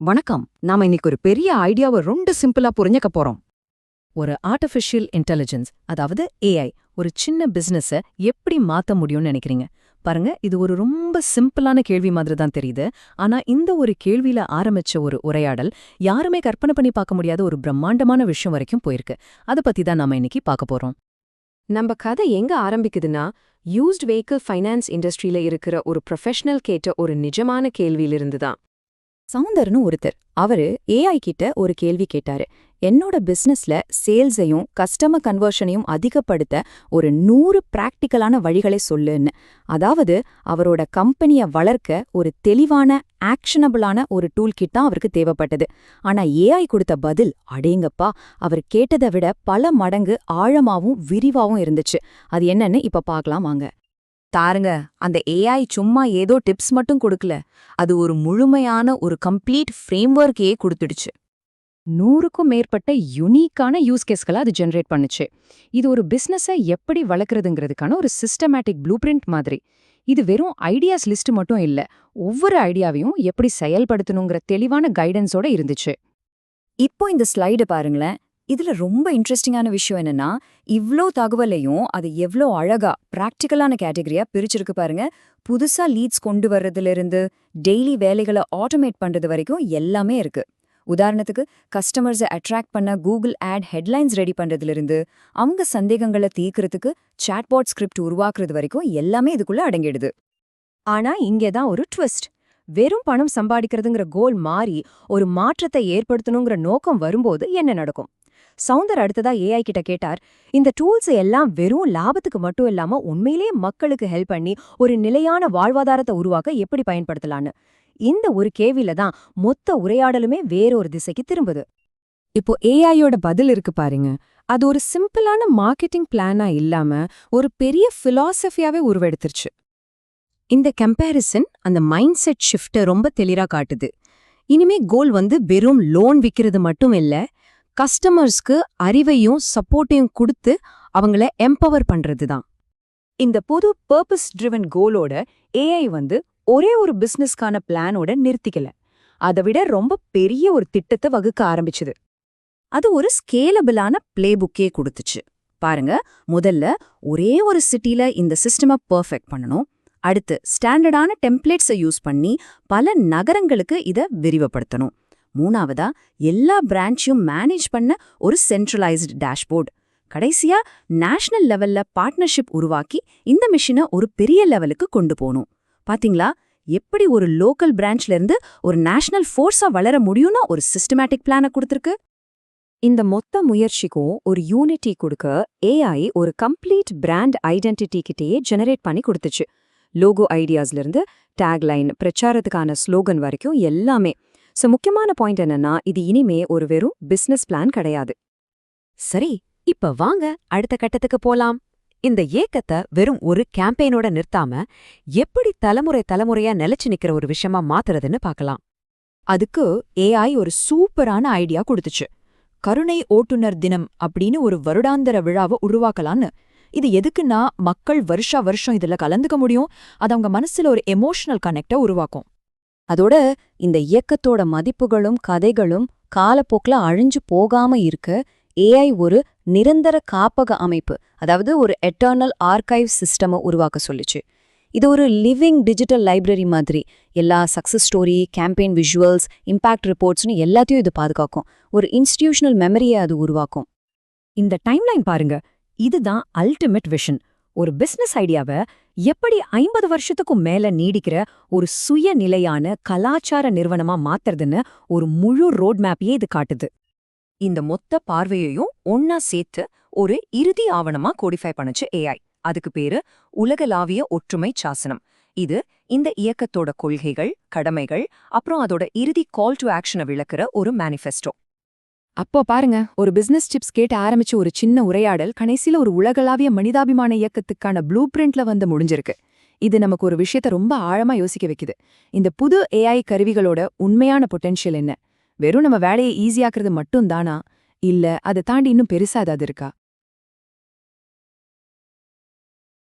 வணக்கம். நாம இன்னைக்கு ஒரு பெரிய ஐடியாவை ரொம்ப சிம்பிளா புரிஞ்சுக்க போறோம். ஒரு ஆர்டிஃபிஷியல் இன்டெலிஜென்ஸ் அதாவது ஏஐ ஒரு சின்ன பிசினஸ எப்படி மாத்த முடியும்னு நினைக்கிறீங்க? பாருங்க இது ஒரு ரொம்ப சிம்பிளான கேள்வி மாதிரி தான் தெரியுது. ஆனா இந்த ஒரு கேள்வியில ஆரம்பிச்ச ஒரு உரையாடல் யாருமே கற்பனை பண்ணி பார்க்க முடியாத ஒரு பிரம்மாண்டமான விஷயம் வரைக்கும் போயிருக்கு. அத பத்தி தான் நாம இன்னைக்கு பார்க்க போறோம். நம்ம கதை எங்க ஆரம்பிக்குதுன்னா யூஸ்ட் வெஹிக்கிள் ஃபைனான்ஸ் இண்டஸ்ட்ரியில இருக்கிற ஒரு ப்ரொஃபஷனல் கேட்ட ஒரு நிஜமான கேள்வியிலிருந்து தான். சவுந்தர்னு ஒருத்தர். அவரு ஏஐ கிட்ட ஒரு கேள்வி கேட்டாரு. என்னோட பிசினஸ்ல சேல்ஸையும் கஸ்டமர் கன்வர்ஷனையும் அதிகப்படுத்த ஒரு நூறு பிராக்டிக்கலான வழிகளை சொல்லுன்னு. அதாவது அவரோட கம்பெனிய வளர்க்க ஒரு தெளிவான ஆக்ஷனபிளான ஒரு டூல் கிட் தான் அவருக்கு தேவைப்பட்டது. ஆனா ஏஐ கொடுத்த பதில் அடேங்கப்பா அவர் கேட்டதை விட பல மடங்கு ஆழமாவும் விரிவாவும் இருந்துச்சு. அது என்னன்னு இப்ப பார்க்கலாம் வாங்க. தாருங்க அந்த ஏஐ சும்மா ஏதோ டிப்ஸ் மட்டும் கொடுக்கல. அது ஒரு முழுமையான ஒரு கம்ப்ளீட் ஃப்ரேம்வொர்க்கையே கொடுத்துடுச்சு. நூறுக்கும் மேற்பட்ட யுனிக்கான யூஸ் கேஸ்களை அது ஜென்ரேட் பண்ணுச்சு. இது ஒரு பிஸ்னஸை எப்படி வளர்க்குறதுங்கிறதுக்கான ஒரு சிஸ்டமேட்டிக் ப்ளூ பிரிண்ட் மாதிரி. இது வெறும் ஐடியாஸ் லிஸ்ட் மட்டும் இல்ல ஒவ்வொரு ஐடியாவையும் எப்படி செயல்படுத்தணுங்கிற தெளிவான கைடன்ஸோட இருந்துச்சு. இப்போ இந்த ஸ்லைடு பாருங்களேன். இதுல ரொம்ப இன்ட்ரெஸ்டிங்கான விஷயம் என்னன்னா இவ்ளோ தகவலையும் அது எவ்ளோ அழகா பிராக்டிக்கலான கேட்டகரியா பிரிச்சிருக்கு பாருங்க. புதுசா லீட்ஸ் கொண்டு வர்றதுல இருந்து டெய்லி வேலைகளை ஆட்டோமேட் பண்றது வரைக்கும் எல்லாமே இருக்கு. உதாரணத்துக்கு கஸ்டமர்ஸை அட்ராக்ட் பண்ண கூகுள் ஆட் ஹெட்லைன்ஸ் ரெடி பண்றதுல இருந்து அவங்க சந்தேகங்களை தீர்க்கறதுக்கு சாட்பாட் ஸ்கிரிப்ட் உருவாக்குறது வரைக்கும் எல்லாமே இதுக்குள்ள அடங்கிடுது. ஆனா இங்கே தான் ஒரு ட்விஸ்ட் வெறும் பணம் சம்பாதிக்கிறதுங்கிற கோல் மாறி ஒரு மாற்றத்தை ஏற்படுத்தணுங்கிற நோக்கம் வரும்போது என்ன நடக்கும்? சவுந்தர் அடுத்ததா ஏஐ கிட்ட கேட்டார் இந்த டூல்ஸ் எல்லாம் வெறும் லாபத்துக்கு மட்டும் இல்லாம உண்மையிலேயே மக்களுக்கு ஹெல்ப் பண்ணி ஒரு நிலையான வாழ்வாதாரத்தை உருவாக்க எப்படி பயன்படுத்தலான்னு இந்த ஒரு கேள்வியில தான் மொத்த உரையாடலுமே வேறொரு திசைக்கு திரும்புது. இப்போ ஏஐயோட பதில் இருக்கு பாருங்க. அது ஒரு சிம்பிளான மார்க்கெட்டிங் பிளானா இல்லாம ஒரு பெரிய பிலாசபியாவே உருவெடுத்துருச்சு. இந்த கம்பேரிசன் அந்த மைண்ட் செட் ஷிஃப்ட்டை ரொம்ப தெளிரா காட்டுது. இனிமே கோல் வந்து வெறும் லோன் விக்கிறது மட்டும் இல்ல கஸ்டமர்ஸ்க்கு அறிவையும் சப்போர்ட்டையும் கொடுத்து அவங்கள எம்பவர் பண்றது தான் இந்த புது பர்பஸ் ட்ரிவன் கோலோட ஏஐ வந்து ஒரே ஒரு பிசினஸ்க்கான பிளானோட நிறுத்திக்கல. அதை விட ரொம்ப பெரிய ஒரு திட்டத்தை வகுக்க ஆரம்பிச்சுது. அது ஒரு ஸ்கேலபிளான பிளேபுக்கே கொடுத்துச்சு. பாருங்க முதல்ல ஒரே ஒரு சிட்டில இந்த சிஸ்டமை பெர்ஃபெக்ட் பண்ணணும். அடுத்து ஸ்டாண்டர்டான டெம்ப்ளேட்ஸை யூஸ் பண்ணி பல நகரங்களுக்கு இதை விரிவுபடுத்தணும். மூணாவதா எல்லா பிரான்ச்சையும் மேனேஜ் பண்ண ஒரு சென்ட்ரலைஸ்டு டேஷ்போர்ட். கடைசியா நேஷனல் லெவல்ல பார்ட்னர்ஷிப் உருவாக்கி இந்த மிஷினை ஒரு பெரிய லெவலுக்கு கொண்டு போகணும். பாத்தீங்களா? எப்படி ஒரு லோக்கல் பிரான்ச்ல இருந்து ஒரு நேஷனல் ஃபோர்ஸா வளர முடியும்னு ஒரு சிஸ்டமேட்டிக் பிளான கொடுத்துருக்கு? இந்த மொத்த முயற்சிக்கும் ஒரு யூனிட்டி கொடுக்க ஏஐ ஒரு கம்ப்ளீட் பிராண்ட் ஐடென்டிட்டி கிட்டேயே ஜெனரேட் பண்ணி கொடுத்துச்சு. லோகோ ஐடியாஸ்ல இருந்து டேக்லைன் பிரச்சாரத்துக்கான ஸ்லோகன் வரைக்கும் எல்லாமே. சோ முக்கியமான பாயிண்ட் என்னன்னா இது இனிமே ஒரு வெறும் பிசினஸ் பிளான் கிடையாது. சரி இப்ப வாங்க அடுத்த கட்டத்துக்கு போலாம். இந்த ஏக்கத்தை வெறும் ஒரு கேம்பெயினோட நிறுத்தாம எப்படி தலைமுறை தலைமுறையா நிலைச்சு நிக்கிற ஒரு விஷயமா மாத்துறதுன்னு பார்க்கலாம். அதுக்கு ஏஐ ஒரு சூப்பரான ஐடியா கொடுத்துச்சு. கருணை ஓட்டுநர் தினம் அப்படின்னு ஒரு வருடாந்திர விழாவை உருவாக்கலான்னு இது எதுக்குன்னா மக்கள் வருஷா வருஷம் இதுல கலந்துக்க முடியும். அது அவங்க மனசுல ஒரு எமோஷனல் கனெக்ட உருவாக்கும். அதோட இந்த இயக்கத்தோட மதிப்புகளும் கதைகளும் காலப்போக்கில் அழிஞ்சு போகாம இருக்க ஏஐ ஒரு நிரந்தர காப்பக அமைப்பு அதாவது ஒரு எட்டர்னல் ஆர்கைவ் சிஸ்டமை உருவாக்க சொல்லுச்சு. இது ஒரு லிவிங் டிஜிட்டல் லைப்ரரி மாதிரி. எல்லா success story campaign visuals impact ரிப்போர்ட்ஸ்னு எல்லாத்தையும் இது பாதுகாக்கும். ஒரு இன்ஸ்டிடியூஷனல் மெமரியை அது உருவாக்கும். இந்த டைம்லைன் பாருங்க. இதுதான் அல்டிமேட் விஷன் ஒரு பிசினஸ் ஐடியாவை எப்படி ஐம்பது வருஷத்துக்கும் மேல நீடிக்கிற ஒரு சுயநிலையான கலாச்சார நிறுவனமா மாத்துறதுன்னு ஒரு முழு ரோட் மேப்பையே இது காட்டுது. இந்த மொத்த பார்வையையும் ஒன்னா சேர்த்து ஒரு இறுதி ஆவணமா கோடிஃபை பண்ணுச்சு ஏஐ அதுக்கு பேரு உலகளாவிய ஒற்றுமை சாசனம். இது இந்த இயக்கத்தோட கொள்கைகள் கடமைகள் அப்புறம் அதோட இறுதி கால் டு ஆக்ஷனை விளக்குற ஒரு மேனிஃபெஸ்டோ அப்போ பாருங்க ஒரு பிசினஸ் டிப்ஸ் கேட்டு ஆரம்பிச்ச ஒரு சின்ன உரையாடல் கடைசியில ஒரு உலகளாவிய மனிதாபிமான இயக்கத்துக்கான ப்ளூ பிரிண்ட்ல வந்து முடிஞ்சிருக்கு. இது நமக்கு ஒரு விஷயத்த ரொம்ப ஆழமா யோசிக்க வைக்குது. இந்த புது ஏஐ கருவிகளோட உண்மையான பொட்டென்ஷியல் என்ன? வெறும் நம்ம வேலையை ஈஸியாக்குறது மட்டும் தானா? இல்ல அதை தாண்டி இன்னும் பெருசா ஏதாவது இருக்கா?